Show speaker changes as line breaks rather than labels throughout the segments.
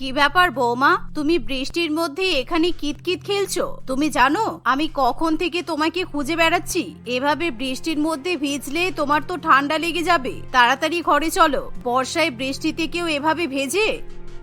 কি ব্যাপার বৌমা? তুমি বৃষ্টির মধ্যে এখানে কিতকিত খেলছো? তুমি জানো, আমি কখন থেকে তোমাকে খুঁজে বেড়াচ্ছি? এভাবে বৃষ্টির মধ্যে ভিজলে তোমার তো ঠান্ডা লেগে যাবে। তাড়াতাড়ি ঘরে চলো। বর্ষায় বৃষ্টিতে কেউ এভাবে ভেজে?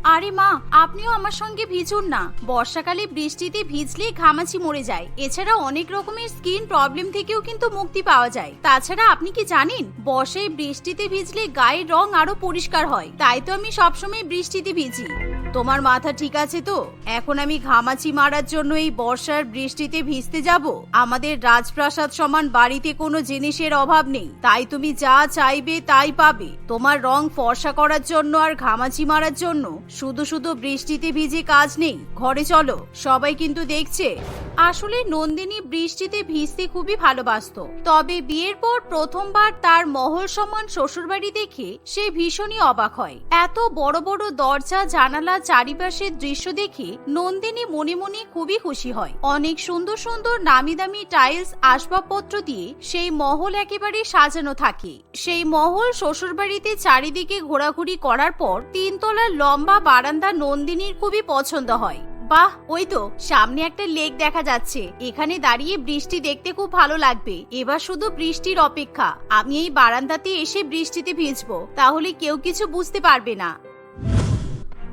আরে মা, আপনিও আমার সঙ্গে ভিজুন না। বর্ষাকালে বৃষ্টিতে ভিজলে ঘামাচি মরে যায়। এছাড়া অনেক রকমের স্কিন প্রবলেম থেকেও কিন্তু মুক্তি পাওয়া যায়। তাছাড়া আপনি কি জানেন, বর্ষায় বৃষ্টিতে ভিজলে গায়ের রং আরও পরিষ্কার হয়। তাই তো আমি সবসময় বৃষ্টিতে ভিজি। তোমার মাথা ঠিক আছে তো? এখন আমি ঘামাচি মারার জন্য এই বর্ষার বৃষ্টিতে ভিজতে যাব। আমাদের রাজপ্রাসাদ সমান বাড়িতে কোনো জিনিসের অভাব নেই। তাই তুমি যা চাইবে তাই পাবে। তোমার রং ফর্সা করার জন্য আর ঘামাচি মারার জন্য শুধু শুধু বৃষ্টিতে ভিজে কাজ নেই ঘরে চলো সবাই কিন্তু দেখছে। আসলে নন্দিনী বৃষ্টিতে ভিজতে খুবই ভালোবাসত। তবে বিয়ের পর প্রথমবার তার মহল সমান শ্বশুরবাড়ি দেখে সে ভীষণই অবাক হয়। এত বড় বড় দরজা, জানালা, চারিপাশের দৃশ্য দেখে নন্দিনী মনে মনে খুবই খুশি হয়। অনেক সুন্দর সুন্দর নামি দামি টাইলস, আসবাবপত্র দিয়ে সেই মহল একেবারে সাজানো থাকে। সেই মহল শ্বশুরবাড়িতে চারিদিকে ঘোরাঘুরি করার পর তিনতলার লম্বা বারান্দা নন্দিনীর খুবই পছন্দ হয়। বাহ, ওই তো, সামনে একটা লেক দেখা যাচ্ছে। এখানে দাঁড়িয়ে বৃষ্টি দেখতে খুব ভালো লাগবে। এবার শুধু বৃষ্টির অপেক্ষা। আমি এই বারান্দাতে এসে বৃষ্টিতে ভিজবো, তাহলে কেউ কিছু বুঝতে পারবে না।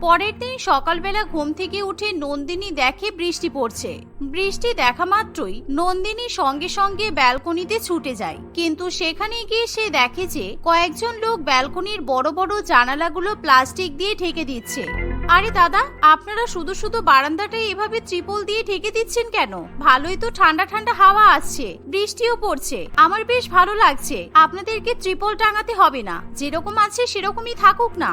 পরের দিন সকালবেলা ঘুম থেকে উঠে নন্দিনী দেখে বৃষ্টি পড়ছে। বৃষ্টি দেখা মাত্রই নন্দিনী সঙ্গে সঙ্গে ব্যালকনিতে ছুটে যায়। কিন্তু সেখানে গিয়ে সে দেখে যে কয়েকজন লোক ব্যালকনির বড় বড় জানালাগুলো প্লাস্টিক দিয়ে ঢেকে দিচ্ছে। আরে দাদা, আপনারা শুধু শুধু বারান্দাটাই এভাবে ত্রিপল দিয়ে ঢেকে দিচ্ছেন কেন? ভালোই তো ঠান্ডা ঠান্ডা হাওয়া আসছে, বৃষ্টিও পড়ছে। আমার বেশ ভালো লাগছে, আপনাদেরকে ত্রিপল টাঙাতে হবে না, যেরকম আছে সেরকমই থাকুক না।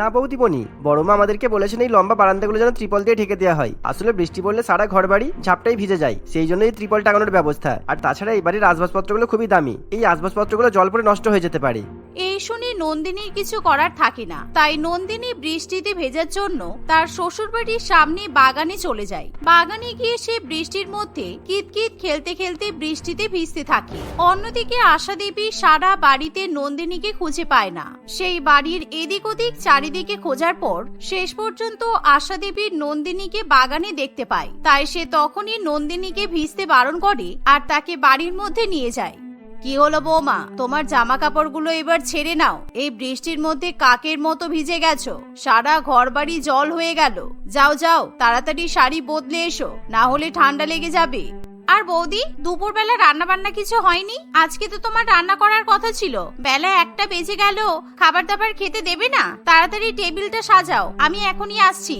না বৌদিমণি বড় মা আমাদেরকে বলেছেন এই লম্বা বারান্দাগুলো যেন ত্রিপল দিয়ে ঢেকে দেওয়া হয়। আসলে বৃষ্টি পড়লে সারা ঘর বাড়ি ঝাপটাই ভিজে যায়, সেই জন্য এই ত্রিপল টাঙানোর ব্যবস্থা। আর তাছাড়া এই বাড়ির আসবাবপত্রগুলো খুবই দামি, এই আসবাবপত্রগুলো জল পড়ে নষ্ট হয়ে যেতে পারে।
এই শুনে নন্দিনীর কিছু করার থাকে না, তাই নন্দিনী বৃষ্টিতে ভেজার জন্য তার শ্বশুরবাড়ির সামনে বাগানে চলে যায়। বাগানে গিয়ে সে বৃষ্টির মধ্যে কিতকিত খেলতে খেলতে বৃষ্টিতে ভিজতে থাকে। অন্যদিকে আশা দেবী সারা বাড়িতে নন্দিনীকে খুঁজে পায় না। সেই বাড়ির এদিক ওদিক চারিদিকে খোঁজার পর শেষ পর্যন্ত আশা দেবীর নন্দিনীকে বাগানে দেখতে পায়। তাই সে তখনই নন্দিনীকে ভিজতে বারণ করে আর তাকে বাড়ির মধ্যে নিয়ে যায়। কি হলো বৌমা? তোমার জামা কাপড়গুলো এবার ছেড়ে নাও। এই বৃষ্টির মধ্যে কাকের মতো ভিজে গেছো। সারা ঘর বাড়ি জল হয়ে গেল। যাও যাও, তাড়াতাড়ি শাড়ি বদলে এসো। না হলে ঠান্ডা লেগে যাবে। আর বৌদি, দুপুরবেলা রান্না বান্না কিছু হয়নি? আজকে তো তোমার রান্না করার কথা ছিল। বেলা একটা বেজে গেল খাবার দাবার খেতে দেবে না? তাড়াতাড়ি টেবিলটা সাজাও, আমি এখনই আসছি।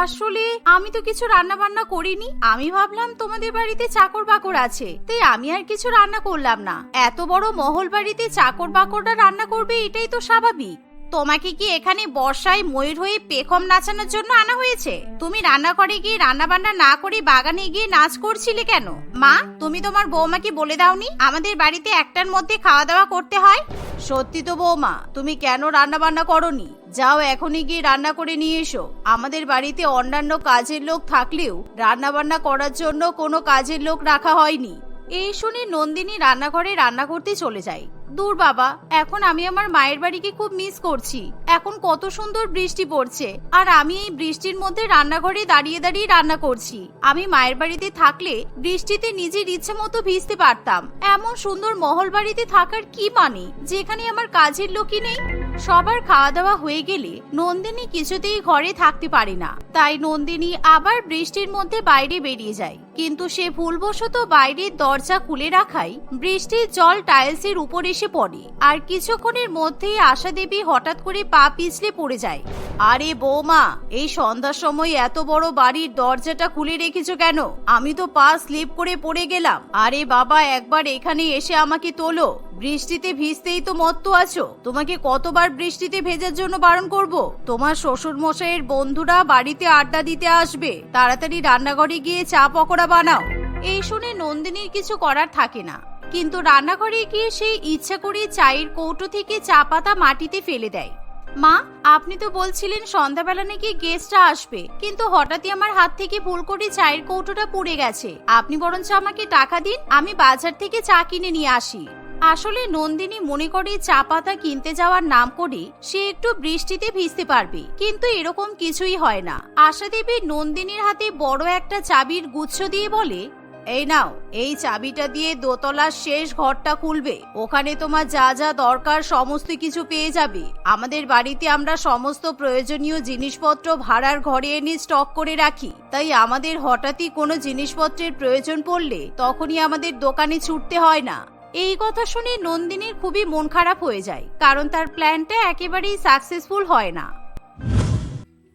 আসলে আমি তো কিছু রান্না বান্না করিনি। আমি ভাবলাম তোমাদের বাড়িতে চাকর বাকর আছে, তাই আমি আর কিছু রান্না করলাম না। এত বড় মহল বাড়িতে চাকর বাকররা রান্না করবে, এটাই তো স্বাভাবিক। তোমাকে কি এখানে বর্ষায় ময়ূর হয়ে পেখম নাচানোর জন্য আনা হয়েছে? তুমি রান্না করে গিয়ে রান্না বান্না না করে বাগানে গিয়ে নাচ করছিলে কেন? মা তুমি তোমার বৌমাকে বলে দাওনি আমাদের বাড়িতে একটার মধ্যে খাওয়া দাওয়া করতে হয়? সত্যি তো বৌমা তুমি কেন রান্না বান্না করনি? যাও এখনই গিয়ে রান্না করে নিয়ে এসো। আমাদের বাড়িতে অন্যান্য কাজের লোক থাকলেও রান্না বান্না করার জন্য কোনো কাজের লোক রাখা হয়নি। এই শুনে নন্দিনী রান্নাঘরে রান্না করতে চলে যায়। দূর বাবা, এখন আমি আমার মায়ের বাড়িকে খুব মিস করছি। এখন কত সুন্দর বৃষ্টি পড়ছে। আর আমি এই বৃষ্টির মধ্যে রান্নাঘরে দাঁড়িয়ে দাঁড়িয়ে রান্না করছি। আমি মায়ের বাড়িতে থাকলে বৃষ্টিতে নিজের ইচ্ছে মতো ভিজতে পারতাম। এমন সুন্দর মহল বাড়িতে থাকার কি মানে? যেখানে আমার কাজের লোকই নেই। সবার খাওয়া দাওয়া হয়ে গেলে নন্দিনী কিছুতেই ঘরে থাকতে পারে না। তাই নন্দিনী আবার বৃষ্টির মধ্যে বাইরে বেরিয়ে যায়। কিন্তু সে ভুলবশত বাইরের দরজা খুলে রাখায় বৃষ্টির জল টাইলসের উপর এসে পড়ে। আর কিছুক্ষণের মধ্যেই আশা দেবী হঠাৎ করে পা পিছলে পড়ে যায়। আরে বৌমা, এই সন্ধ্যার সময় এত বড় বাড়ির দরজাটা খুলে রেখেছো কেন? আমি তো পা স্লিপ করে পড়ে গেলাম। আরে বাবা, একবার এখানে এসে আমাকে তোলো। বৃষ্টিতে ভিজতেই তো মত্ত আছো। তোমাকে কতবার বৃষ্টিতে ভেজার জন্য বারণ করব। তোমার শ্বশুর মশাইয়ের বন্ধুরা বাড়িতে আড্ডা দিতে আসবে। তাড়াতাড়ি রান্নাঘরে গিয়ে চা পকোড়া বানাও। এই শুনে নন্দিনীর কিছু করার থাকে না। কিন্তু রান্নাঘরে গিয়ে সেই ইচ্ছা করে চায়ের কৌটো থেকে চা পাতা মাটিতে ফেলে দেয়। মা, আপনি তো বলছিলেন সন্ধ্যাবেলা নাকি গেস্টরা আসবে। কিন্তু হঠাৎই আমার হাত থেকে ভুল করে চায়ের কৌটোটা পড়ে গেছে। আপনি বরঞ্চ আমাকে টাকা দিন, আমি বাজার থেকে চা কিনে নিয়ে আসি। আসলে নন্দিনী মনে করে চা পাতা কিনতে যাওয়ার নাম করে সে একটু বৃষ্টিতে ভিজতে পারবে। কিন্তু এরকম কিছুই হয় না। আশা দেবী নন্দিনীর হাতে বড় একটা চাবির গুচ্ছ দিয়ে বলে, এই নাও, এই চাবিটা দিয়ে দোতলার শেষ ঘরটা খুলবে। ওখানে তোমার যা যা দরকার সমস্ত কিছু পেয়ে যাবে। আমাদের বাড়িতে আমরা সমস্ত প্রয়োজনীয় জিনিসপত্র ভাড়ার ঘরে এনে স্টক করে রাখি। তাই আমাদের হঠাৎই কোনো জিনিসপত্রের প্রয়োজন পড়লে তখনই আমাদের দোকানে ছুটতে হয় না। এই কথা শুনে নন্দিনীর খুবই মন খারাপ হয়ে যায়, কারণ তার প্ল্যানটা একেবারেই সাকসেসফুল হয় না।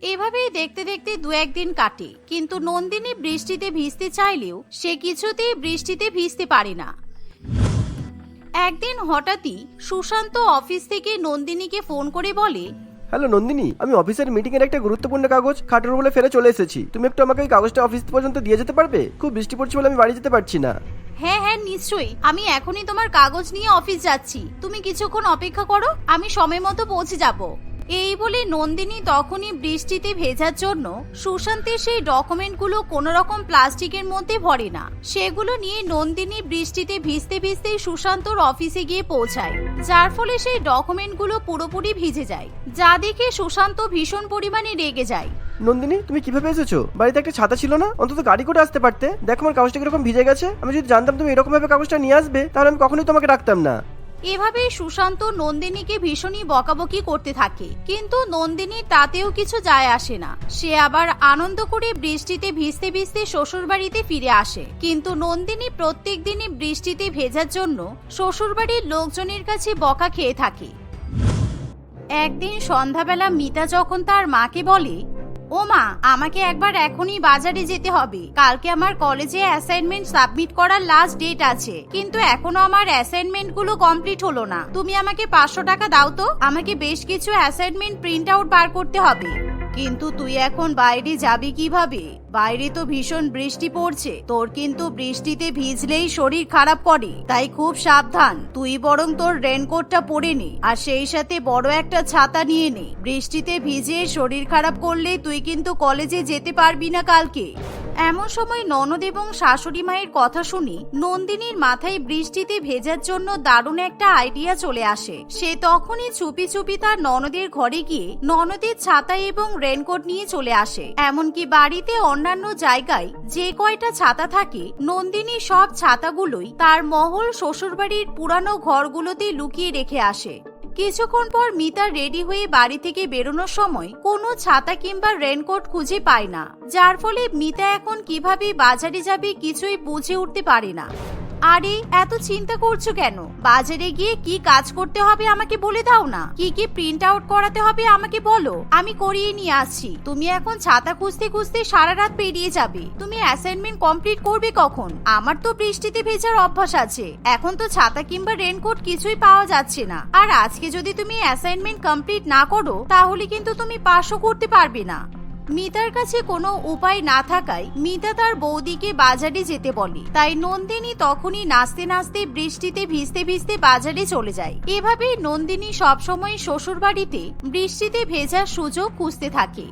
এভাবেই দেখতে দেখতে দু একদিন কাটে, কিন্তু নন্দিনী বৃষ্টিতে ভিজতে চাইলেও সে কিছুতেই বৃষ্টিতে ভিজতে পারে না। একদিন হঠাৎই সুশান্ত অফিস থেকে নন্দিনীকে ফোন করে বলে
হ্যালো নন্দিনী, আমি অফিসের মিটিং এর একটা গুরুত্বপূর্ণ কাগজ খাটের বলে ফেরে চলে এসেছি। তুমি একটু আমাকে ওই কাগজটা অফিস পর্যন্ত দিয়ে যেতে পারবে? খুব বৃষ্টি পড়ছে বলে আমি বাড়ি যেতে পারছি না।
হ্যাঁ হ্যাঁ নিশ্চয়ই। আমি এখনই তোমার কাগজ নিয়ে অফিস যাচ্ছি। তুমি কিছুক্ষণ অপেক্ষা করো, আমি সময় মতো পৌঁছে যাব। এই বলে নন্দিনী তখনই বৃষ্টিতে ভেজার জন্য সুশান্তের সেই ডকুমেন্টগুলো কোনো রকম প্লাস্টিকের মধ্যে ভরে না। সেগুলো নিয়ে নন্দিনী বৃষ্টিতে ভিজতে ভিজতেই সুশান্তর অফিসে গিয়ে পৌঁছায়। যার ফলে সেই ডকুমেন্টগুলো পুরোপুরি ভিজে যায়। যা দেখে সুশান্ত ভীষণ পরিমাণে রেগে যায়।
নন্দিনী, তুমি কীভাবে এসেছ? বাড়িতে একটা ছাতা ছিল না? অন্তত গাড়ি করে আসতে পারতে। দেখো আমার কাগজটা কীরকম ভিজে গেছে। আমি যদি জানতাম তুমি এরকম ভাবে কাগজটা নিয়ে আসবে, তাহলে আমি কখনোই তোমাকে রাখতাম না।
এভাবেই সুশান্ত নন্দিনীকে ভীষণই বকাবকি করতে থাকে। কিন্তু নন্দিনী তাতেও কিছু যায় আসে না। সে আবার আনন্দ করে বৃষ্টিতে ভিজতে ভিজতে শ্বশুর বাড়িতে ফিরে আসে। কিন্তু নন্দিনী প্রত্যেক দিনই বৃষ্টিতে ভেজার জন্য শ্বশুর বাড়ির লোকজনের কাছে বকা খেয়ে থাকে। একদিন সন্ধ্যাবেলা মিতা যখন তার মাকে বলে ও মা, আমাকে একবার এখনই বাজারে যেতে হবে। কালকে আমার কলেজে অ্যাসাইনমেন্ট সাবমিট করার লাস্ট ডেট আছে। কিন্তু এখনও আমার অ্যাসাইনমেন্টগুলো কমপ্লিট হলো না। তুমি আমাকে পাঁচশো টাকা দাও তো। আমাকে বেশ কিছু অ্যাসাইনমেন্ট প্রিন্ট আউট বার করতে হবে। কিন্তু তুই এখন বাইরে যাবি কীভাবে? বাইরে তো ভীষণ বৃষ্টি পড়ছে। তোর কিন্তু বৃষ্টিতে ভিজলেই শরীর খারাপ করে। তাই খুব সাবধান। তুই বরং তোর রেনকোটটা পরে নে। আর সেই সাথে বড় একটা ছাতা নিয়ে নে। বৃষ্টিতে ভিজে শরীর খারাপ করলে তুই কিন্তু কলেজে যেতে পারবি না কালকে। এমন সময় ননদ এবং শাশুড়ি মায়ের কথা শুনি নন্দিনীর মাথায় বৃষ্টিতে ভেজার জন্য দারুণ একটা আইডিয়া চলে আসে। সে তখনই চুপি চুপি তার ননদের ঘরে গিয়ে ননদের ছাতা এবং রেনকোট নিয়ে চলে আসে। এমনকি বাড়িতে অন্যান্য জায়গায় যে কয়টা ছাতা থাকে, নন্দিনী সব ছাতাগুলোই তার মহল শ্বশুরবাড়ির পুরানো ঘরগুলোতে লুকিয়ে রেখে আসে। কিছুক্ষণ পর মিতা রেডি হয়ে বাড়ি থেকে বেরোনোর সময় কোনো ছাতা কিংবা রেনকোট খুঁজে পায় না, যার ফলে মিতা এখন কীভাবে বাজারে যাবে কিছুই বুঝে উঠতে পারে না। আরে, এত চিন্তা করছ কেন? বাজারে গিয়ে কি কাজ করতে হবে আমাকে বলে দাও না। কি কি প্রিন্ট আউট করাতে হবে আমাকে বলো। আমি করিয়ে নিয়ে আসছি। তুমি এখন ছাতা খুঁজতে খুঁজতে সারা রাত পেরিয়ে যাবে। তুমি অ্যাসাইনমেন্ট কমপ্লিট করবে কখন? আমার তো বৃষ্টিতে ভেজার অভ্যাস আছে। এখন তো ছাতা কিংবা রেনকোট কিছুই পাওয়া যাচ্ছে না। আর আজকে যদি তুমি অ্যাসাইনমেন্ট কমপ্লিট না করো, তাহলে কিন্তু তুমি পাশও করতে পারবে না। মিতার কাছে কোনো উপায় না থাকায় মিতা তার বৌদিকে বাজারে যেতে বলে। তাই নন্দিনী তখনই নাচতে নাচতে বৃষ্টিতে ভিজতে ভিজতে বাজারে চলে যায়। এভাবেই নন্দিনী সবসময় শ্বশুর বাড়িতে বৃষ্টিতে ভেজার সুযোগ খুঁজতে থাকে।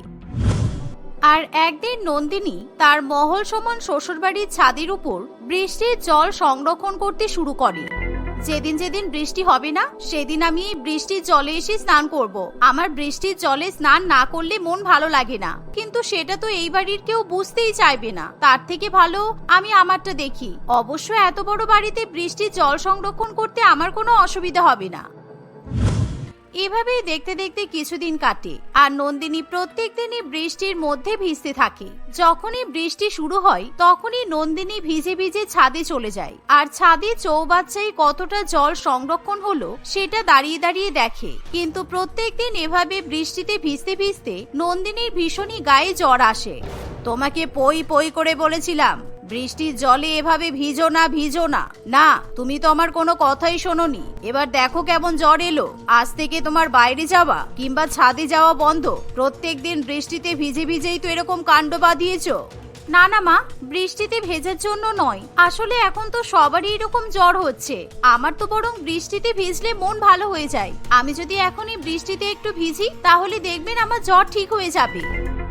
আর একদিন নন্দিনী তার মহল সমান শ্বশুরবাড়ির ছাদের উপর বৃষ্টির জল সংরক্ষণ করতে শুরু করে। যেদিন যেদিন বৃষ্টি হবে না, সেদিন আমি বৃষ্টির জলে এসে স্নান করব। আমার বৃষ্টির জলে স্নান না করলে মন ভালো লাগে না। কিন্তু সেটা তো এই বাড়ির কেউ বুঝতেই চাইবে না। তার থেকে ভালো আমি আমারটা দেখি। অবশ্য এত বড় বাড়িতে বৃষ্টির জল সংরক্ষণ করতে আমার কোনো অসুবিধা হবে না। এভাবেই দেখতে দেখতে কিছুদিন কাটে, আর নন্দিনী প্রত্যেক দিনই বৃষ্টির মধ্যে ভিজতে থাকে। যখনই বৃষ্টি শুরু হয়, তখনই নন্দিনী ভিজে ভিজে ছাদে চলে যায়। আর ছাদে চৌবাচ্চায় কতটা জল সংরক্ষণ হলো, সেটা দাঁড়িয়ে দাঁড়িয়ে দেখে। কিন্তু প্রত্যেক দিন এভাবে বৃষ্টিতে ভিজতে ভিজতে নন্দিনীর ভীষণই গায়ে জ্বর আসে। তোমাকে পই পই করে বলেছিলাম বৃষ্টির জলে এভাবে ভিজো না ভিজো না। না, তুমি তো আমার কোনো কথাই শোনোনি। এবার দেখো কেমন জ্বর এলো। আজ থেকে তোমার বাইরে যাওয়া কিংবা ছাদে যাওয়া বন্ধ। প্রত্যেক দিন বৃষ্টিতে ভিজে ভিজেই তো এরকম কাণ্ড বাঁধিয়েছো। না না মা, বৃষ্টিতে ভেজার জন্য নয়। আসলে এখন তো সবারই এরকম জ্বর হচ্ছে। আমার তো বরং বৃষ্টিতে ভিজলে মন ভালো হয়ে যায়। আমি যদি এখনই বৃষ্টিতে একটু ভিজি, তাহলে দেখবেন আমার জ্বর ঠিক হয়ে যাবে।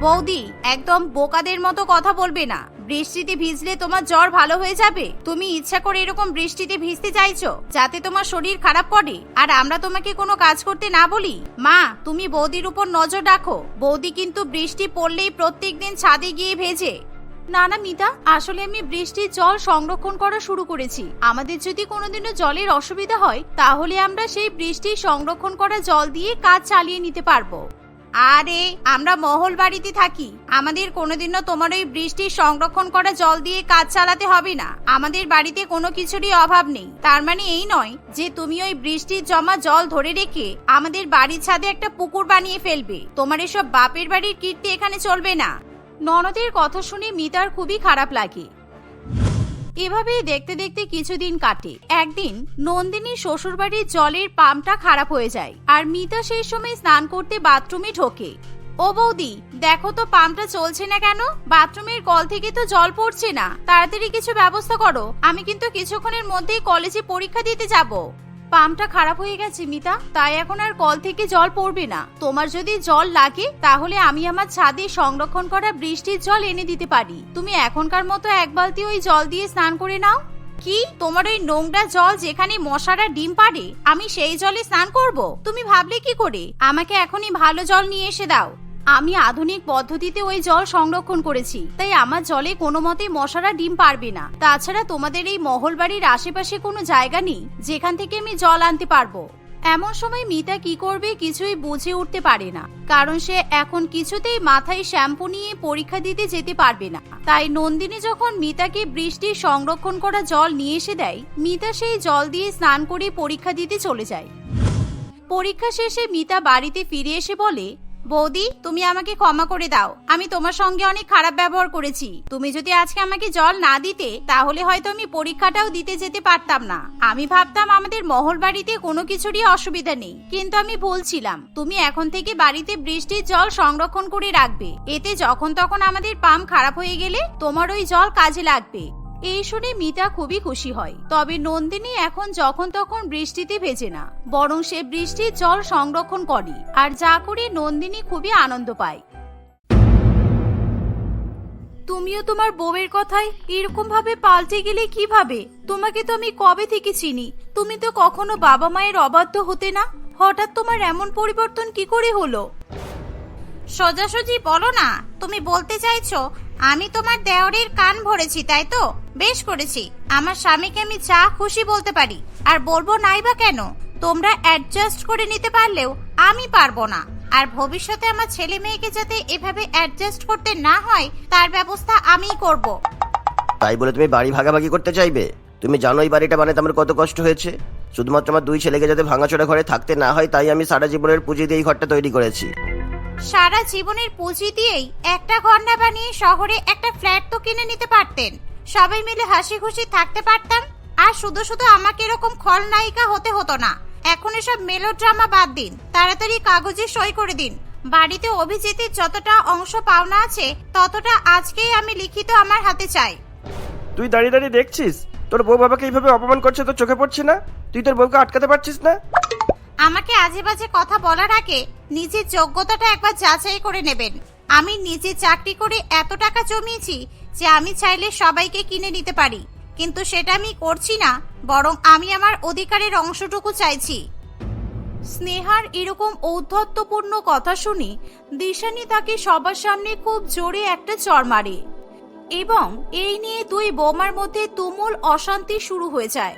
বৌদি, একদম বোকাদের মতো কথা বলবে না। বৃষ্টিতে ভিজলে তোমার জ্বর ভালো হয়ে যাবে? তুমি ইচ্ছা করে এরকম বৃষ্টিতে ভিজতে চাইছো, যাতে তোমার শরীর খারাপ করে। আর আমরা তোমাকে কোনো কাজ করতে না বলি। মা, তুমি বৌদির উপর নজর রাখো। বৌদি কিন্তু বৃষ্টি পড়লেই প্রত্যেকদিন ছাদে গিয়ে ভেজে। না না মিতা, আসলে আমি বৃষ্টির জল সংরক্ষণ করা শুরু করেছি। আমাদের যদি কোনোদিনও জলের অসুবিধা হয়, তাহলে আমরা সেই বৃষ্টি সংরক্ষণ করা জল দিয়ে কাজ চালিয়ে নিতে পারব। আরে, আমরা মহল বাড়িতে থাকি। আমাদের কোনোদিনও তোমার ওই বৃষ্টির সংরক্ষণ করা জল দিয়ে কাজ চালাতে হবে না। আমাদের বাড়িতে কোনো কিছুরই অভাব নেই। তার মানে এই নয় যে তুমি ওই বৃষ্টির জমা জল ধরে রেখে আমাদের বাড়ির ছাদে একটা পুকুর বানিয়ে ফেলবে। তোমার এসব বাপের বাড়ির কীর্তি এখানে চলবে না। ননদের কথা শুনে মিতার খুবই খারাপ লাগে। এভাবেই দেখতে দেখতে কিছুদিন কাটে। একদিন নন্দিনী শ্বশুরবাড়ির জলের পাম্পটা খারাপ হয়ে যায় আর মিতা সেই সময় স্নান করতে বাথরুমে ঢোকে। ও বৌদি, দেখো তো পাম্পটা চলছে না কেন? বাথরুমের কল থেকে তো জল পড়ছে না। তাড়াতাড়ি কিছু ব্যবস্থা করো। আমি কিন্তু কিছুক্ষণের মধ্যেই কলেজে পরীক্ষা দিতে যাব। পাম্পটা খারাপ হয়ে গেছে, মিতা। তাই এখন আর কল থেকে জল পড়বে না। তোমার যদি জল লাগে, তাহলে আমি আমার ছাদে সংরক্ষণ করা বৃষ্টির জল এনে দিতে পারি। তুমি এখনকার মতো এক বালতি ওই জল দিয়ে স্নান করে নাও। কি? তোমার ওই নোংরা জল যেখানে মশারা ডিম পাড়ে, আমি সেই জলে স্নান করব? তুমি ভাবলে কি করে? আমাকে এখনই ভালো জল নিয়ে এসে দাও। আমি আধুনিক পদ্ধতিতে ওই জল সংরক্ষণ করেছি, তাই আমার জলে কোনো মতে মশারা ডিম পারবে না। তাছাড়া তোমাদের এই মহল বাড়ির আশেপাশে কোনো জায়গা নেই, যেখান থেকে আমি জল আনতে পারব। এমন সময় মিতা কি করবে কিছুই বুঝে উঠতে পারে না, কারণ সে এখন কিছুতেই মাথায় শ্যাম্পু নিয়ে পরীক্ষা দিতে যেতে পারবে না। তাই নন্দিনী যখন মিতাকে বৃষ্টির সংরক্ষণ করা জল নিয়ে এসে দেয়, মিতা সেই জল দিয়ে স্নান করে পরীক্ষা দিতে চলে যায়। পরীক্ষা শেষে মিতা বাড়িতে ফিরে এসে বলে বৌদি, তুমি আমাকে ক্ষমা করে দাও। আমি তোমার সঙ্গে অনেক খারাপ ব্যবহার করেছি। তুমি যদি আজকে আমাকে জল না দিতে, তাহলে হয়তো আমি পরীক্ষাটাও দিতে যেতে পারতাম না। আমি ভাবতাম আমাদের মহল বাড়িতে কোনো কিছুরই অসুবিধা নেই। কিন্তু আমি ভুলছিলাম তুমি এখন থেকে বাড়িতে বৃষ্টির জল সংরক্ষণ করে রাখবে। এতে যখন তখন আমাদের পাম্প খারাপ হয়ে গেলে তোমার ওই জল কাজে লাগবে। এই শুনে মিতা খুবই খুশি হয়। তবে নন্দিনী এখন যখন তখন বৃষ্টিতে ভেজে না, বরং সে বৃষ্টির জল সংরক্ষণ করে, আর যা করে নন্দিনী খুবই আনন্দ পায়। তুমিও তোমার বউয়ের কথায় এরকম ভাবে পাল্টে গেলে কীভাবে? তোমাকে তো আমি কবে থেকে চিনি? তুমি তো কখনো বাবা মায়ের অবাধ্য হতে না? হঠাৎ তোমার এমন পরিবর্তন কি করে হলো? সোজাসুজি বলো না। তুমি বলতে চাইছো, আমি তোমার দেওরের কান ভরেছি, তাই তো? বেশ করেছি। আমার স্বামীকে আমি যা খুশি বলতে পারি, আর বলব নাই বা কেন? তোমরা অ্যাডজাস্ট করে নিতে পারলেও আমি পারব না। আর ভবিষ্যতে আমার ছেলে মেয়েকে যাতে এভাবে অ্যাডজাস্ট করতে না হয়, তার ব্যবস্থা আমিই করব।
তাই বলে তুমি বাড়ি ভাগাভাগি করতে চাইবে? তুমি জানো এই বাড়িটা বানাতে আমার কত কষ্ট হয়েছে। শুধুমাত্র আমার দুই ছেলেকে যাতে ভাঙাচোরা ঘরে থাকতে না হয়, তাই আমি সারা জীবনের পুঁজি দিয়ে এই ঘরটা তৈরি করেছি।
সারা জীবনের পুঁজি দিয়েই একটা না বানিয়ে শহরে একটা ফ্ল্যাট তো কিনে নিতে পারতেন। সবাই মিলে হাসি খুশি থাকতে পারতাম, আর শুধু শুধু আমাকে এরকম খলনায়িকা হতে হতো না। এখন এসব মেলোড্রামা বাদ দিন, তাড়াতাড়ি কাগজে সই করে দিন। বাড়িতে অভিজিতের যতটা অংশ পাওনা আছে, ততটা আজকেই আমি লিখিত আমার হাতে চাই।
তুই দাঁড়িয়ে দাঁড়িয়ে দেখছিস? তোর বউ বাবাকে এইভাবে অপমান করছে তোর চোখে পড়ছে না? তুই তোর বউকে আটকাতে পারছিস না?
আমাকে আজে বাজে কথা বলার আগে নিজের যোগ্যতাটা একবার যাচাই করে নেবেন। আমি নিজে চাকরি করে এত টাকা জমিয়েছি যে আমি চাইলে সবাইকে কিনে নিতে পারি। কিন্তু সেটা আমি করছি না, বরং আমি আমার অধিকারের অংশটুকু চাইছি। স্নেহার এরকম ঔদ্ধত্যপূর্ণ কথা শুনে দিশানি তাকে সবার সামনে খুব জোরে একটা চর মারে এবং এই নিয়ে দুই বোমার মধ্যে তুমুল অশান্তি শুরু হয়ে যায়।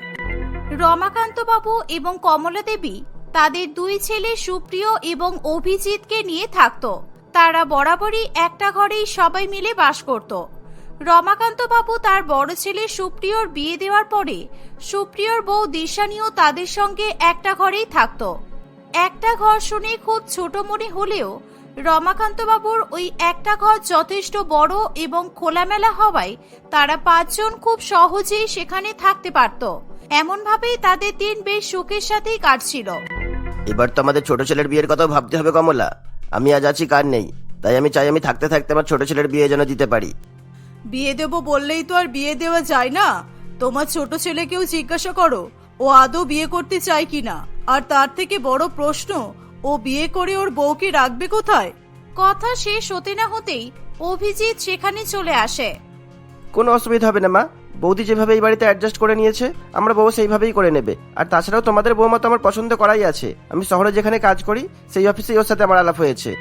রমাকান্ত বাবু এবং কমলা দেবী তাদের দুই ছেলে সুপ্রিয় এবং অভিজিৎকে নিয়ে থাকতো। তারা বরাবরই একটা ঘরেই সবাই মিলে বাস করত। রমাকান্ত বাবু তার বড় ছেলে সুপ্রিয়র বিয়ে দেওয়ার পরে সুপ্রিয়র বউ দিশানিও তাদের সঙ্গে একটা ঘরেই থাকতো। একটা ঘর শুনে খুব ছোট মনে হলেও রমাকান্ত বাবুর ওই একটা ঘর যথেষ্ট বড় এবং খোলামেলা হওয়ায় তারা পাঁচজন খুব সহজেই সেখানে থাকতে পারত। এমনভাবেই তাদের দিন বেশ সুখের সাথেই কাটছিল।
এবার তো আমাদের ছোট ছেলের বিয়ের কথাও ভাবতে হবে কমলা। আমি আজ আছি কার নেই? তাই আমি চাই আমি থাকতে থাকতে আমার ছোট ছেলের বিয়ে যেন দিতে পারি।
বিয়ে দেবো বললেই তো আর বিয়ে দেওয়া যায় না। তোমার ছোট ছেলেকেও জিজ্ঞাসা করো ও আদৌ বিয়ে করতে চায় কিনা? আর তার থেকে বড় প্রশ্ন ও বিয়ে করে ওর বউকে রাখবে কোথায়?
কথা শেষ হতে না হতেই অভিজিৎ সেখানে চলে আসে।
কোনো অসুবিধা হবে না মা। বৌদি যেভাবে এই বাড়িতে অ্যাডজাস্ট করে নিয়েছে, আমরা বউ সেইভাবেই করে নেবে। আর তাছাড়াও তোমাদের বৌমা তো আমার পছন্দ করাই আছে। আমি শহরে যেখানে কাজ করি, সেই অফিসেই ওর সাথে আমার আলাপ হয়েছে।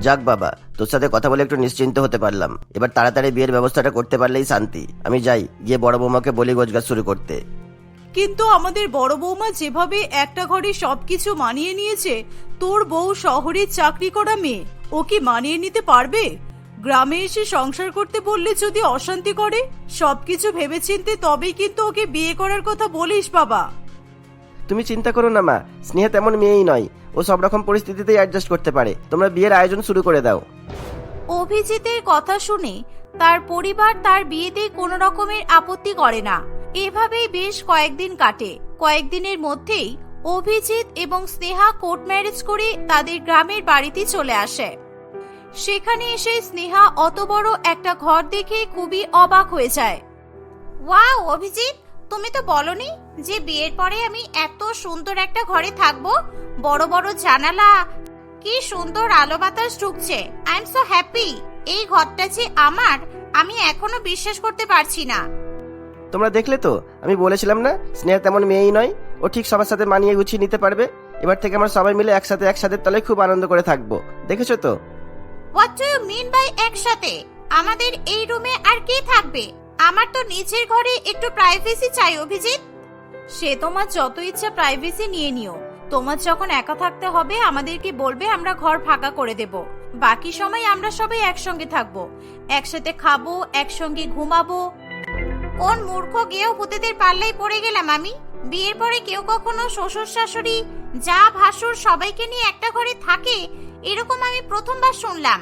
যাক বাবা, তোর সাথে কথা বলে একটু নিশ্চিন্ত হতে পারলাম। এবার তাড়াতাড়ি বিয়ের ব্যবস্থাটা করতে পারলেই শান্তি। আমি যাই, গিয়ে বড় বৌমাকে বলি গোজগাছ শুরু করতে।
কিন্তু আমাদের বড় বৌমা যেভাবে একটা ঘরে সবকিছু মানিয়ে নিয়েছে, তোর বউ শহরে চাকরি করা মেয়ে, ও কি মানিয়ে নিতে পারবে? গ্রামে এসে সংসার করতে বললে যদি অশান্তি করে? সবকিছু ভেবেচিন্তে তবেই কিন্তু ওকে বিয়ে করার কথা বলিস বাবা।
তুমি চিন্তা করো না মা। স্নেহা তেমন মেয়েই নয়। ও সব রকম পরিস্থিতিতেই অ্যাডজাস্ট করতে পারে। তোমরা বিয়ের আয়োজন শুরু করে দাও।
অভিজিতের কথা শুনে তার পরিবার তার বিয়েতে কোনো রকমের আপত্তি করে না। এভাবেই বেশ কয়েকদিন কাটে। কয়েকদিনের মধ্যেই অভিজিৎ এবং স্নেহা কোর্ট ম্যারেজ করে তাদের গ্রামের বাড়িতে চলে আসে। সেখানে এসে স্নেহা অত বড় একটা ঘর দেখে খুবই অবাক হয়ে যায়। ওয়াও, অভিজিৎ! তুমি তো বলনি যে বিয়ের পরে আমি এত সুন্দর একটা ঘরে থাকব? বড় বড় জানালা। কি সুন্দর আলো বাতাস ঢুকছে। আই এম সো হ্যাপি এই ঘরটা যে আমার, আমি এখনও বিশ্বাস করতে পারছি না।
তোমরা দেখলে তো, আমি বলেছিলাম না, স্নেহা তেমন মেয়েই নয়। ও ঠিক সবার সাথে মানিয়ে গুছিয়ে নিতে পারবে। এবার থেকে আমরা সবাই মিলে একসাথে একসাথে তলায় খুব আনন্দ করে থাকব। দেখেছ তো?
What do you mean by একসাথে? আমাদের এই রুমে আর কে থাকবে? আমার তো নিচের ঘরে একটু প্রাইভেসি চাই, অভিজিৎ। সে তোমার যত ইচ্ছা প্রাইভেসি নিয়ে নিও। তোমার যখন একা থাকতে হবে, আমাদেরকে বলবে আমরা ঘর ফাঁকা করে দেব। বাকি সময় আমরা সবাই একসঙ্গে থাকব। একসাথে খাব, একসঙ্গে ঘুমাবো। কোন মূর্খ গেও ভূতেদের পাল্লাই পড়ে গেলাম আমি বিয়ের পরে কেউ কখনো শ্বশুর শাশুড়ি যা ভাসুর সবাইকে নিয়ে একটা ঘরে থাকে এরকম আমি প্রথমবার শুনলাম।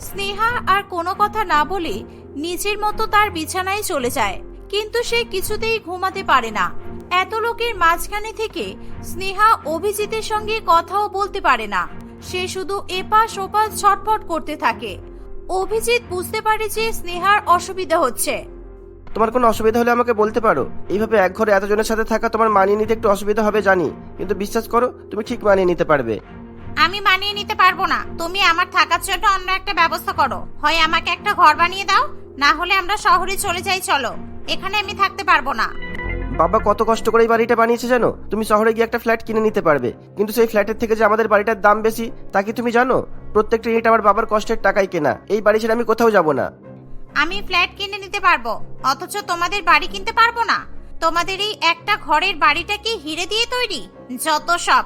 স্নেহা আর কোনো কথা না বলে নিজের মতো তার বিছানায় চলে যায়। কিন্তু সে কিছুতেই ঘুমাতে পারে না। এত লোকের মাঝখানে থেকে স্নেহা অভিজিতের সঙ্গে কথাও বলতে পারে না। সে শুধু এপাশ ওপাশ ছটফট করতে থাকে। অভিজিৎ বুঝতে পারে যে স্নেহার অসুবিধা হচ্ছে।
তোমার কোনো অসুবিধা হলে আমাকে বলতে পারো। এইভাবে এক ঘরে এতজনের সাথে থাকা তোমার মানিয়ে নিতে একটু অসুবিধা হবে জানি। কিন্তু বিশ্বাস করো, তুমি ঠিক মানিয়ে নিতে পারবে।
আমি মানিয়ে নিতে পারব না। তুমি আমার থাকার জন্য অন্য একটা ব্যবস্থা করো। হয় আমাকে একটা ঘর বানিয়ে দাও না হলে আমরা শহরে চলে যাই চলো। এখানে আমি থাকতে পারব না।
বাবা কত কষ্ট করে এই বাড়িটা বানিয়েছে জানো? তুমি শহরে গিয়ে একটা ফ্ল্যাট কিনে নিতে পারবে। কিন্তু সেই ফ্ল্যাটের থেকে যে আমাদের বাড়িটার দাম বেশি তা কি তুমি জানো? প্রত্যেকটা ইট আমার বাবার কষ্টের টাকাই কেনা। এই বাড়ি ছেড়ে আমি কোথাও যাব না।
আমি ফ্ল্যাট কিনে নিতে পারব অথচ তোমাদের বাড়ি কিনতে পারব না। তোমাদের এই একটা ঘরের বাড়িটা কি হিরে দিয়ে তৈরি যত সব।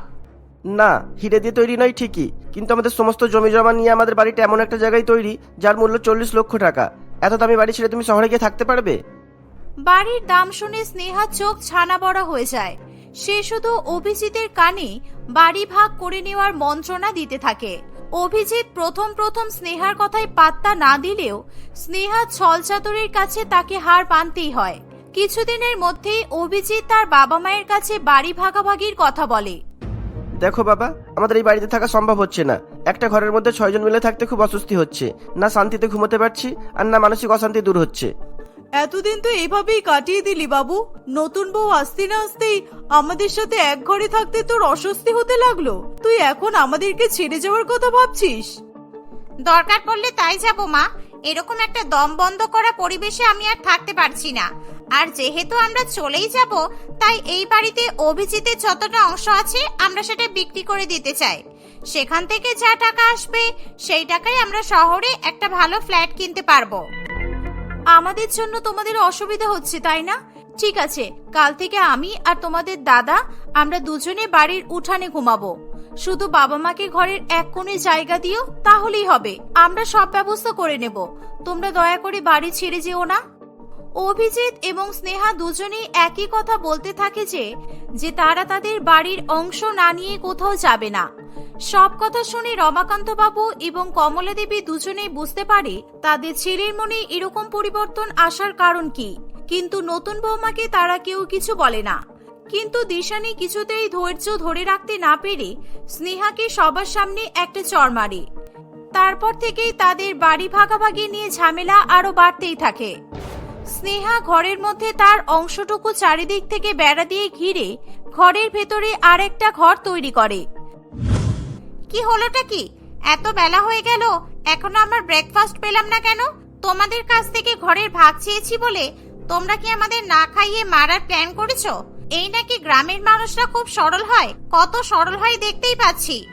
না, হিরে দিয়ে তৈরি নয় ঠিকই, কিন্তু আমাদের সমস্ত জমি জমা নিয়ে আমাদের বাড়িটা এমন একটা জায়গায় তৈরি, যার মূল্য চল্লিশ লক্ষ টাকা। এত দামি বাড়ি ছেড়ে তুমি শহরে গিয়ে থাকতে পারবে?
বাড়ির দাম শুনে স্নেহা চোখ ছানা বড়া হয়ে যায়। সে শুধু অভিজিতের কানে বাড়ি ভাগ করে নেওয়ার মন্ত্রণা দিতে থাকে। অভিজিৎ প্রথম প্রথম স্নেহার কথায় পাত্তা না দিলেও স্নেহা ছলচাতুরের কাছে তাকে হার মানতেই হয়। কিছুদিনের মধ্যেই অভিজিৎ তার বাবা মায়ের কাছে বাড়ি ভাগাভাগির কথা বলে।
দেখো বাবা আমাদের এই বাড়িতে থাকা সম্ভব হচ্ছে না। একটা ঘরের মধ্যে ছয়জন মিলে থাকতে খুব অস্বস্তি হচ্ছে। না শান্তিতে ঘুমোতে পারছি আর না মানসিক অশান্তি দূর হচ্ছে।
এতদিন তো এইভাবেই কাটিয়ে দিলি বাবু। নতুন বউ আসতে না আসতেই আমাদের সাথে এক ঘরে থাকতে তোর অস্বস্তি হতে লাগল। তুই এখন আমাদেরকে ছেড়ে যাওয়ার কথা ভাবছিস?
দরকার পড়লে তাই যাব মা। এরকম একটা দম বন্ধ করা পরিবেশে আমি আর থাকতে পারছি না। আর যেহেতু আমরা চলেই যাব, তাই এই বাড়িতে অভিজিতের যতটা অংশ আছে, আমরা সেটা বিক্রি করে দিতে চাই। সেখান থেকে যা টাকা আসবে, সেই টাকায় আমরা শহরে একটা ভালো ফ্ল্যাট কিনতে পারব। আমাদের জন্য তোমাদের অসুবিধা হচ্ছে, তাই না? ঠিক আছে, কাল থেকে আমি আর তোমাদের দাদা, আমরা দুজনে বাড়ির উঠানে ঘুমাবো। শুধু বাবা মাকে ঘরের এক কোণে জায়গা দিও, তাহলেই হবে। আমরা সব ব্যবস্থা করে নেব। তোমরা দয়া করে বাড়ি ছেড়ে যেও না। অভিজিৎ এবং স্নেহা দুজনেই একই কথা বলতে থাকে যে যে তারা তাদের বাড়ির অংশ না নিয়ে কোথাও যাবে না। সব কথা শুনে রমাকান্ত বাবু এবং কমলা দেবী দুজনেই বুঝতে পারে তাদের ছেলের মনে এরকম পরিবর্তন আসার কারণ কি। কিন্তু নতুন বৌমাকে তারা কেউ কিছু বলে না। কিন্তু দিশানি কিছুতেই ধৈর্য ধরে রাখতে না পেরে স্নেহাকে সবার সামনে একটা চর মারে। তারপর থেকেই তাদের বাড়ি ভাগাভাগি নিয়ে ঝামেলা আরও বাড়তেই থাকে। স্নেহা ঘরের মধ্যে তার অংশটুকু চারিদিক থেকে বেড়া দিয়ে ঘিরে ঘরের ভেতরে আর একটা ঘর তৈরি করে। কি হলোটা কি? এত বেলা হয়ে গেল, এখনও আমার ব্রেকফাস্ট পেলাম না কেন? তোমাদের কাছ থেকে ঘরের ভাগ চেয়েছি বলে তোমরা কি আমাদের না খাইয়ে মারার প্ল্যান করেছ? এই নাকি গ্রামের মানুষরা খুব সরল হয়? কত সরল হয় দেখতেই পাচ্ছি।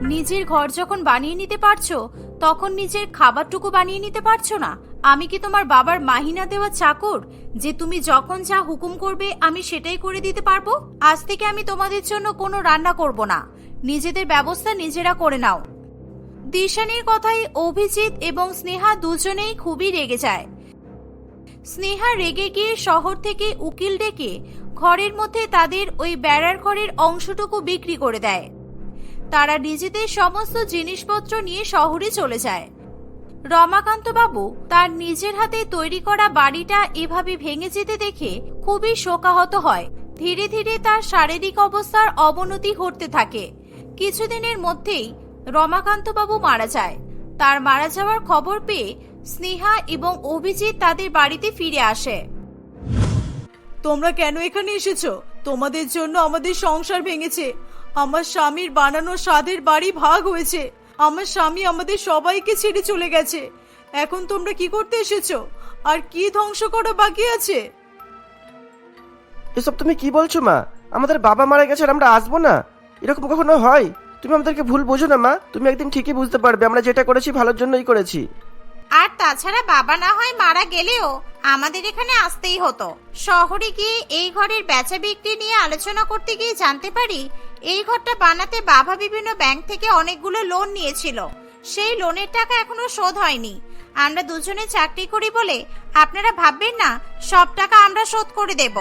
নিজের ঘর যখন বানিয়ে নিতে পারছ, তখন নিজের খাবারটুকু বানিয়ে নিতে পারছ না? আমি কি তোমার বাবার মাহিনা দেওয়া চাকর, যে তুমি যখন যা হুকুম করবে আমি সেটাই করে দিতে পারব? আজ থেকে আমি তোমাদের জন্য কোনো রান্না করব না। নিজেদের ব্যবস্থা নিজেরা করে নাও। দিশানির কথায় অভিজিৎ এবং স্নেহা দুজনেই খুবই রেগে যায়। স্নেহা রেগে গিয়ে শহর থেকে উকিল ডেকে ঘরের মধ্যে তাদের ওই বেড়ার ঘরের অংশটুকু বিক্রি করে দেয়। তারা নিজেদের সমস্ত জিনিসপত্র নিয়ে শহরে চলে যায়। রমাকান্ত বাবু তার নিজের হাতে তৈরি করা বাড়িটা এভাবে ভেঙে যেতে দেখে খুবই শোকাহত হয়। ধীরে ধীরে তার শারীরিক অবস্থার অবনতি ঘটতে থাকে। কিছুদিনের মধ্যেই রমাকান্ত বাবু মারা যায়। তার মারা যাওয়ার খবর পেয়ে স্নেহা এবং অভিজিৎ তাদের বাড়িতে ফিরে আসে।
তোমরা কেন এখানে এসেছ? তোমাদের জন্য আমাদের সংসার ভেঙেছে। আমার স্বামীর বানানো স্বাদের বাড়ি ভাগ হয়েছে। আমার স্বামী আমাদের সবাইকে ছেড়ে চলে গেছে। এখন তোমরা কি করতে এসেছ? আর কি ধ্বংস করা বাকি আছে?
এসব তুমি কি বলছো, মা? আমাদের বাবা মারা গেছে আর আমরা আসব না। এরকম কখনো হয়? তুমি আমাদেরকে ভুল বোঝো না, মা। তুমি একদিন ঠিকই বুঝতে পারবে। আমরা যেটা করেছি ভালোর জন্যই করেছি।
আর তাছাড়া বাবা না হয় মারা গেলেও আমাদের এখানে আসতেই হতো। শহরে গিয়ে এই ঘরের বেচা বিক্রি নিয়ে আলোচনা করতে গিয়ে জানতে পারি, এই ঘরটা বানাতে বাবা বিভিন্ন ব্যাংক থেকে অনেকগুলো লোন নিয়েছিল। সেই লোনের টাকা এখনও শোধ হয়নি। আমরা দুজনে চাকরি করি বলে আপনারা ভাববেন না, সব টাকা আমরা শোধ করে দেব।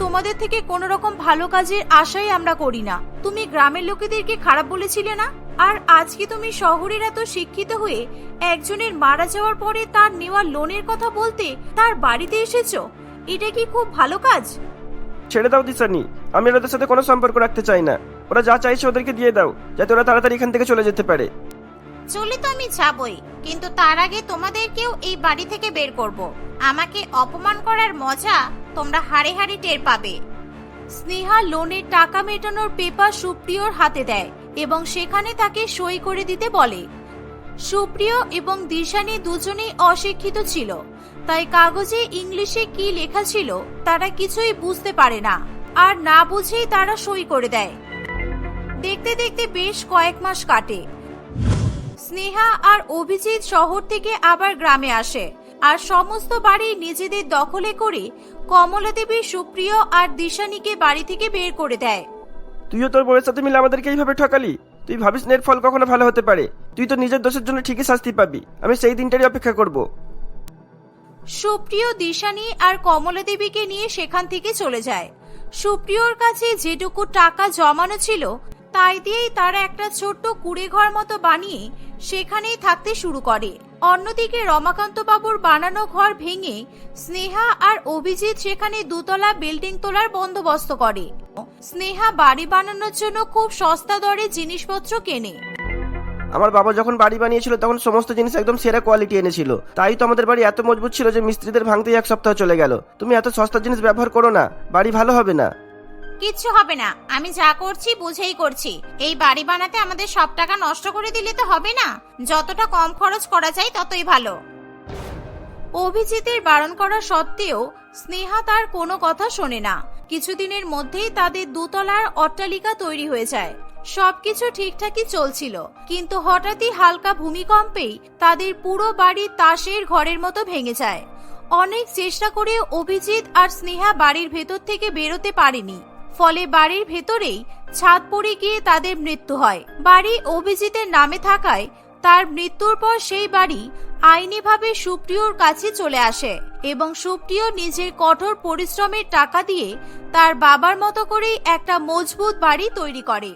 তোমাদের থেকে কোনো রকম ভালো কাজের আশাই আমরা করি না। তুমি গ্রামের লোকেদেরকে খারাপ বলেছিলে না? আর আজকে তুমি শহরের এত শিক্ষিত হয়ে একজনের মারা যাওয়ার পরে তার নেওয়া লোনের কথা বলতে তার বাড়িতে এসেছ? এটা কি খুব ভালো কাজ?
ছেড়ে দাও দিশানি আমি ওদের সাথে কোনো সম্পর্ক রাখতে চাই না। ওরা যা চাইছে ওদেরকে দিয়ে দাও যাতে ওরা তাড়াতাড়ি এখান থেকে চলে যেতে পারে।
চলে তো আমি যাবই কিন্তু তার আগে তোমাদেরকেও এই বাড়ি থেকে বের করব। আমাকে অপমান করার মজা তোমরা হাড়ে হাড়ে টের পাবে। স্নেহা লোনের টাকা মেটানোর পেপার সুপ্রিয়র হাতে দেয়। এবং সেখানে তাকে সই করে দিতে বলে। সুপ্রিয় এবং দিশানি দুজনেই অশিক্ষিত ছিল, তাই কাগজে ইংলিশে কি লেখা ছিল তারা কিছুই বুঝতে পারে না, আর না বুঝেই তারা সই করে দেয়। দেখতে দেখতে বেশ কয়েক মাস কাটে। স্নেহা আর অভিজিৎ শহর থেকে আবার গ্রামে আসে, আর সমস্ত বাড়ি নিজেদের দখলে করে কমলা দেবী সুপ্রিয় আর দিশানিকে বাড়ি থেকে বের করে দেয়।
তুইও তোর বউয়ের সাথে মিলে আমাদেরকে এইভাবে ঠকালি? তুই ভাবিস না এর ফল কখনো ভালো হতে পারে? তুই তো নিজের দোষের জন্য ঠিকই শাস্তি পাবি। আমি সেই দিনটারই অপেক্ষা করব।
সুপ্রিয় দিশানি আর কমলা দেবীকে নিয়ে সেখান থেকে চলে যায়। সুপ্রিয়র কাছে যেটুকু টাকা জমানো ছিল, তাই দিয়েই তারা একটা ছোট্ট কুড়ে ঘর মতো বানিয়ে সেখানেই থাকতে শুরু করে। অন্যদিকে রমাকান্ত বাবুর বানানো ঘর ভেঙে স্নেহা আর অভিজিৎ সেখানে দুতলা বিল্ডিং তোলার বন্দোবস্ত করে। স্নেহা বাড়ি বানানোর জন্য খুব সস্তা দরে জিনিসপত্র কেনে।
আমার বাবা যখন বাড়ি বানিয়েছিল তখন সমস্ত জিনিস একদম সেরা কোয়ালিটি এনেছিল। তাই তো আমাদের বাড়ি এত মজবুত ছিল যে মিস্ত্রিদের ভাঙতেই এক সপ্তাহ চলে গেল। তুমি এত সস্তা জিনিস ব্যবহার করো না, বাড়ি ভালো হবে না।
কিচ্ছু হবে না। আমি যা করছি, বুঝেই করছি। এই বাড়ি বানাতে আমাদের সব টাকা নষ্ট করে দিলে তো হবে না। যতটা কম খরচ করা যায়, ততই ভালো। অভিজিতের বারণ করা সত্ত্বেও স্নেহা তার কোনো কথা শোনে না। কিছুদিনের মধ্যেই তাদের দুতলার অট্টালিকা তৈরি হয়ে যায়। সবকিছু ঠিকঠাকই চলছিল। কিন্তু হঠাৎই হালকা ভূমিকম্পেই তাদের পুরো বাড়ি তাসের ঘরের মতো ভেঙে যায়। অনেক চেষ্টা করে অভিজিৎ আর স্নেহা বাড়ির ভেতর থেকে বেরোতে পারেনি। ফলে বাড়ির ভেতরেই ছাদ পড়ে গিয়ে তাদের মৃত্যু হয়। বাড়ি অভিজিতের নামে থাকায় তার মৃত্যুর পর সেই বাড়ি আইনিভাবে সুপ্রিয়র কাছে চলে আসে এবং সুপ্রিয় নিজের কঠোর পরিশ্রমের টাকা দিয়ে তার বাবার মতো করেই একটা মজবুত বাড়ি তৈরি করে।